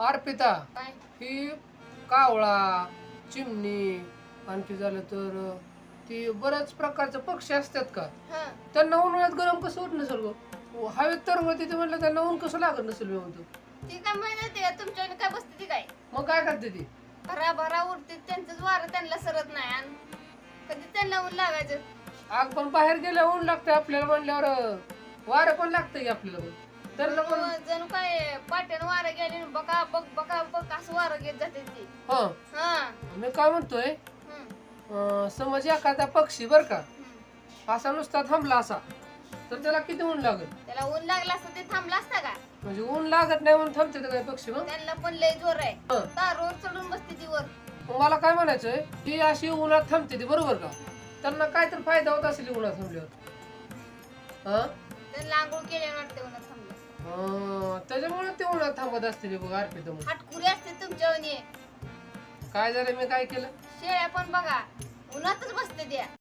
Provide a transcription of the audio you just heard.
अर्पिता काय? ही कावळा चिमणी आणखी झालं तर ती बऱ्याच प्रकारचे पक्षी असतात का? त्यांना उन्हाळ्यात गरम कसं होत नसेल गो? हवेत तर होते ते म्हणलं त्यांना ऊन कसं लागत नसेल व्यवस्थित? ती काय माहिती तुमच्या काय बसते ती काय? मग काय करते ती? भरा भरा उरते त्यांचंच वारं त्यांना सरत नाही आणि कधी त्यांना ऊन लागायचं? आग पण बाहेर गेल्या ऊन लागते आपल्याला म्हणल्यावर वारं पण लागतं की आपल्याला जणू- जणू काय पाट्यानं वारं गेले बका बक बका बक असं वारं घेत जाते ती. हा. हा. मी काय म्हणतोय? हम्म, अं, समज एखादा पक्षी बर का हम्म. असा नुसता थांबला असा तर त्याला किती ऊन लागेल? त्याला ऊन लागला असतं ते थांबला असता का? म्हणजे ऊन लागत नाही म्हणून थांबते काय पक्षी मग? त्यांना पण लय जोर आहे. हं. तारवर चढून बसते ती वर. मग मला काय म्हणायचंय ती अशी उन्हात थांबते ती बरोबर का? त्यांना काय तर फायदा होत असेल उन्हात थांबल्यावर. हा? त्यांना आंघोळ केल्यावर वाटते उन्हात. त्याच्यामुळे ते उन्हात थांबत असतील बघ अर्पित मग हाटकुरी असते तुमच्या काय झालं मी काय केलं? शेळ्या पण बघा. उन्हातच बसते त्या.